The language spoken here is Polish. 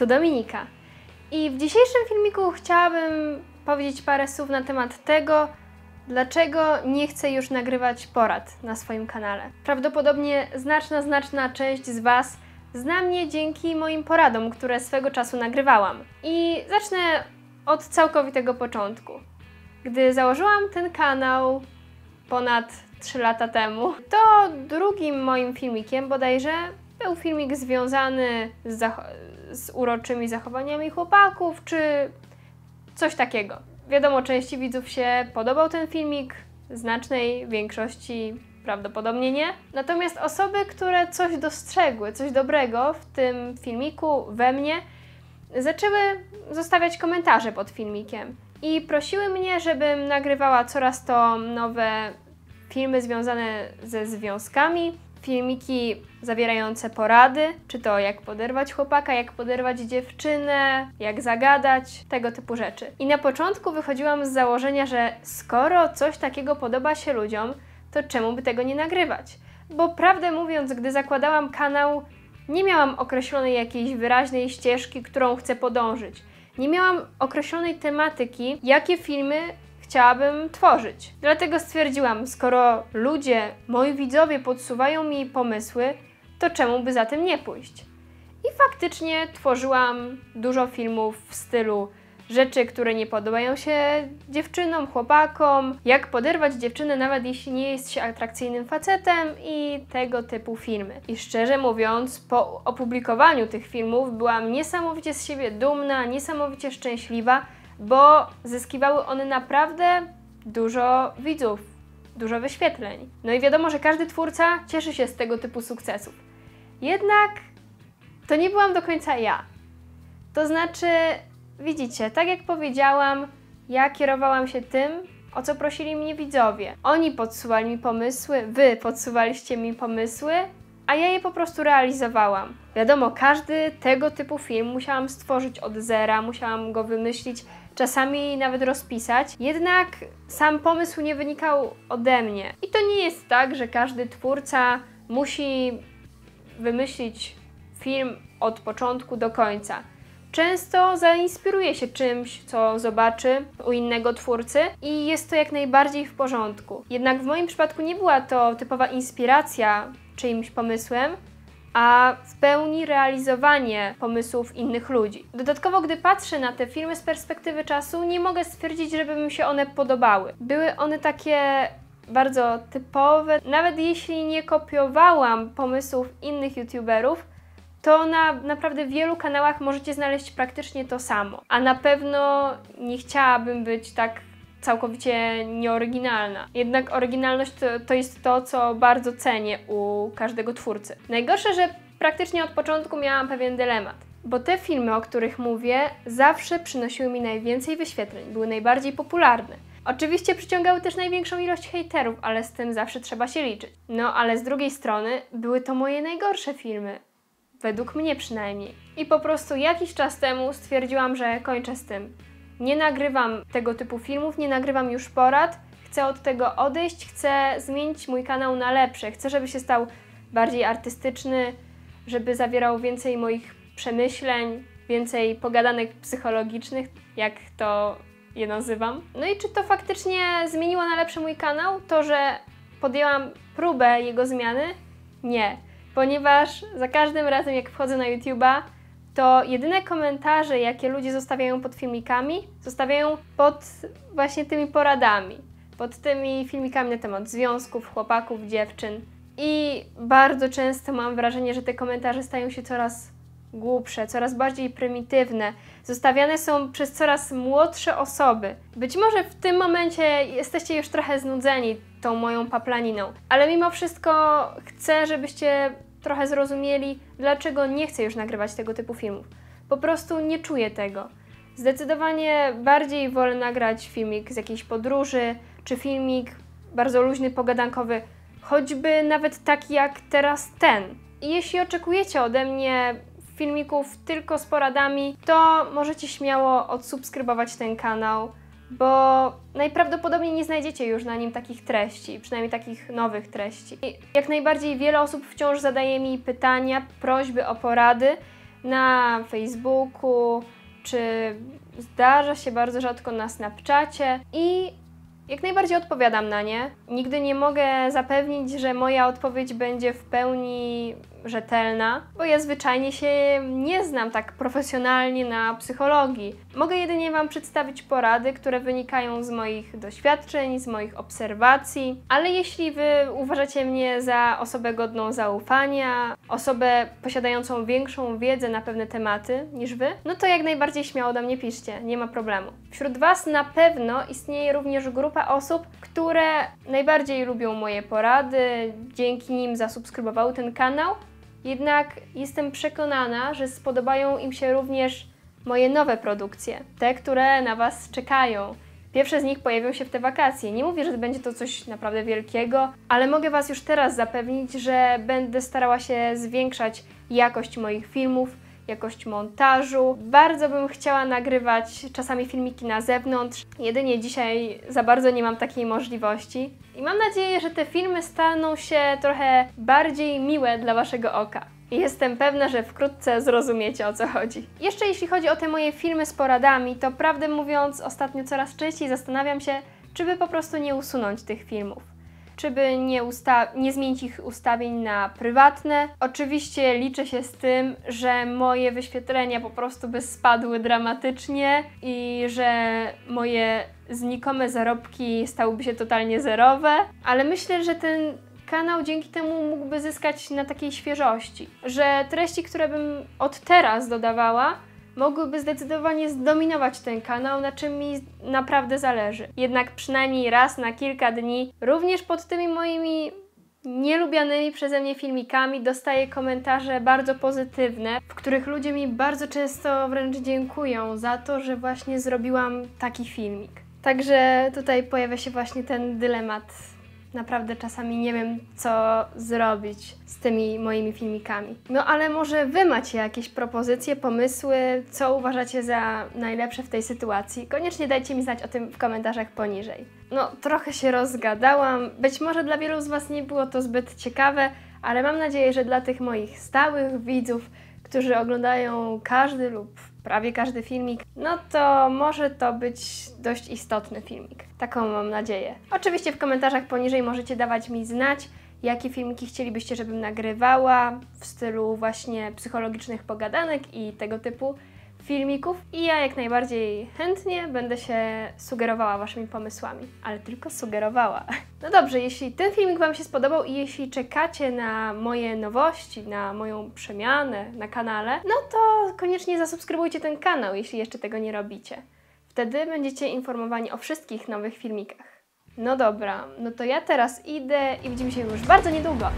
Tu Dominika. I w dzisiejszym filmiku chciałabym powiedzieć parę słów na temat tego, dlaczego nie chcę już nagrywać porad na swoim kanale. Prawdopodobnie znaczna, znaczna część z Was zna mnie dzięki moim poradom, które swego czasu nagrywałam. I zacznę od całkowitego początku. Gdy założyłam ten kanał ponad 3 lata temu, to drugim moim filmikiem bodajże był filmik związany z, z uroczymi zachowaniami chłopaków, czy coś takiego. Wiadomo, części widzów się podobał ten filmik, znacznej większości prawdopodobnie nie. Natomiast osoby, które coś dostrzegły, coś dobrego w tym filmiku, we mnie, zaczęły zostawiać komentarze pod filmikiem i prosiły mnie, żebym nagrywała coraz to nowe filmy związane ze związkami, filmiki zawierające porady, czy to jak poderwać chłopaka, jak poderwać dziewczynę, jak zagadać, tego typu rzeczy. I na początku wychodziłam z założenia, że skoro coś takiego podoba się ludziom, to czemu by tego nie nagrywać? Bo prawdę mówiąc, gdy zakładałam kanał, nie miałam określonej jakiejś wyraźnej ścieżki, którą chcę podążyć. Nie miałam określonej tematyki, jakie filmy chciałabym tworzyć. Dlatego stwierdziłam, skoro ludzie, moi widzowie podsuwają mi pomysły, to czemu by za tym nie pójść? I faktycznie tworzyłam dużo filmów w stylu rzeczy, które nie podobają się dziewczynom, chłopakom, jak poderwać dziewczynę, nawet jeśli nie jest się atrakcyjnym facetem i tego typu filmy. I szczerze mówiąc, po opublikowaniu tych filmów byłam niesamowicie z siebie dumna, niesamowicie szczęśliwa, bo zyskiwały one naprawdę dużo widzów, dużo wyświetleń. No i wiadomo, że każdy twórca cieszy się z tego typu sukcesów. Jednak to nie byłam do końca ja. To znaczy, widzicie, tak jak powiedziałam, ja kierowałam się tym, o co prosili mnie widzowie. Oni podsuwali mi pomysły, wy podsuwaliście mi pomysły, a ja je po prostu realizowałam. Wiadomo, każdy tego typu film musiałam stworzyć od zera, musiałam go wymyślić, czasami nawet rozpisać. Jednak sam pomysł nie wynikał ode mnie. I to nie jest tak, że każdy twórca musi wymyślić film od początku do końca. Często zainspiruje się czymś, co zobaczy u innego twórcy i jest to jak najbardziej w porządku. Jednak w moim przypadku nie była to typowa inspiracja czyimś pomysłem, a w pełni realizowanie pomysłów innych ludzi. Dodatkowo, gdy patrzę na te filmy z perspektywy czasu, nie mogę stwierdzić, żeby mi się one podobały. Były one takie bardzo typowe, nawet jeśli nie kopiowałam pomysłów innych youtuberów, to na naprawdę wielu kanałach możecie znaleźć praktycznie to samo. A na pewno nie chciałabym być tak całkowicie nieoryginalna. Jednak oryginalność to, to jest to, co bardzo cenię u każdego twórcy. Najgorsze, że praktycznie od początku miałam pewien dylemat. Bo te filmy, o których mówię, zawsze przynosiły mi najwięcej wyświetleń, były najbardziej popularne. Oczywiście przyciągały też największą ilość hejterów, ale z tym zawsze trzeba się liczyć. No ale z drugiej strony były to moje najgorsze filmy. Według mnie przynajmniej. I po prostu jakiś czas temu stwierdziłam, że kończę z tym. Nie nagrywam tego typu filmów, nie nagrywam już porad. Chcę od tego odejść, chcę zmienić mój kanał na lepsze. Chcę, żeby się stał bardziej artystyczny, żeby zawierał więcej moich przemyśleń, więcej pogadanek psychologicznych, jak to je nazywam. No i czy to faktycznie zmieniło na lepsze mój kanał? To, że podjęłam próbę jego zmiany? Nie, ponieważ za każdym razem, jak wchodzę na YouTube'a, to jedyne komentarze, jakie ludzie zostawiają pod filmikami, zostawiają pod właśnie tymi poradami, pod tymi filmikami na temat związków, chłopaków, dziewczyn. I bardzo często mam wrażenie, że te komentarze stają się coraz głupsze, coraz bardziej prymitywne, zostawiane są przez coraz młodsze osoby. Być może w tym momencie jesteście już trochę znudzeni tą moją paplaniną, ale mimo wszystko chcę, żebyście trochę zrozumieli, dlaczego nie chcę już nagrywać tego typu filmów. Po prostu nie czuję tego. Zdecydowanie bardziej wolę nagrać filmik z jakiejś podróży, czy filmik bardzo luźny, pogadankowy, choćby nawet taki jak teraz ten. Jeśli oczekujecie ode mnie filmików tylko z poradami, to możecie śmiało odsubskrybować ten kanał bo najprawdopodobniej nie znajdziecie już na nim takich treści, przynajmniej takich nowych treści. I jak najbardziej wiele osób wciąż zadaje mi pytania, prośby o porady, na Facebooku, czy zdarza się bardzo rzadko na Snapchacie i jak najbardziej odpowiadam na nie. Nigdy nie mogę zapewnić, że moja odpowiedź będzie w pełni rzetelna, bo ja zwyczajnie się nie znam tak profesjonalnie na psychologii. Mogę jedynie Wam przedstawić porady, które wynikają z moich doświadczeń, z moich obserwacji, ale jeśli Wy uważacie mnie za osobę godną zaufania, osobę posiadającą większą wiedzę na pewne tematy niż Wy, no to jak najbardziej śmiało do mnie piszcie, nie ma problemu. Wśród Was na pewno istnieje również grupa osób, które najbardziej lubią moje porady, dzięki nim zasubskrybowały ten kanał, jednak jestem przekonana, że spodobają im się również moje nowe produkcje, te, które na Was czekają. Pierwsze z nich pojawią się w te wakacje. Nie mówię, że będzie to coś naprawdę wielkiego, ale mogę Was już teraz zapewnić, że będę starała się zwiększać jakość moich filmów, jakość montażu. Bardzo bym chciała nagrywać czasami filmiki na zewnątrz, jedynie dzisiaj za bardzo nie mam takiej możliwości. I mam nadzieję, że te filmy staną się trochę bardziej miłe dla Waszego oka. Jestem pewna, że wkrótce zrozumiecie o co chodzi. Jeszcze jeśli chodzi o te moje filmy z poradami, to prawdę mówiąc, ostatnio coraz częściej zastanawiam się, czy by po prostu nie usunąć tych filmów czy by nie, nie zmienić ich ustawień na prywatne. Oczywiście liczę się z tym, że moje wyświetlenia po prostu by spadły dramatycznie i że moje znikome zarobki stałyby się totalnie zerowe, ale myślę, że ten kanał dzięki temu mógłby zyskać na takiej świeżości, że treści, które bym od teraz dodawała, mogłyby zdecydowanie zdominować ten kanał, na czym mi naprawdę zależy. Jednak przynajmniej raz na kilka dni, również pod tymi moimi nielubianymi przeze mnie filmikami dostaję komentarze bardzo pozytywne, w których ludzie mi bardzo często wręcz dziękują za to, że właśnie zrobiłam taki filmik. Także tutaj pojawia się właśnie ten dylemat Naprawdę czasami nie wiem, co zrobić z tymi moimi filmikami. No ale może Wy macie jakieś propozycje, pomysły, co uważacie za najlepsze w tej sytuacji? Koniecznie dajcie mi znać o tym w komentarzach poniżej. No, trochę się rozgadałam. Być może dla wielu z Was nie było to zbyt ciekawe, ale mam nadzieję, że dla tych moich stałych widzów, którzy oglądają każdy lub prawie każdy filmik, no to może to być dość istotny filmik. Taką mam nadzieję. Oczywiście w komentarzach poniżej możecie dawać mi znać, jakie filmiki chcielibyście, żebym nagrywała w stylu właśnie psychologicznych pogadanek i tego typu filmików i ja jak najbardziej chętnie będę się sugerowała Waszymi pomysłami, ale tylko sugerowała. No dobrze, jeśli ten filmik Wam się spodobał i jeśli czekacie na moje nowości, na moją przemianę na kanale, no to koniecznie zasubskrybujcie ten kanał, jeśli jeszcze tego nie robicie. Wtedy będziecie informowani o wszystkich nowych filmikach. No dobra, no to ja teraz idę i widzimy się już bardzo niedługo.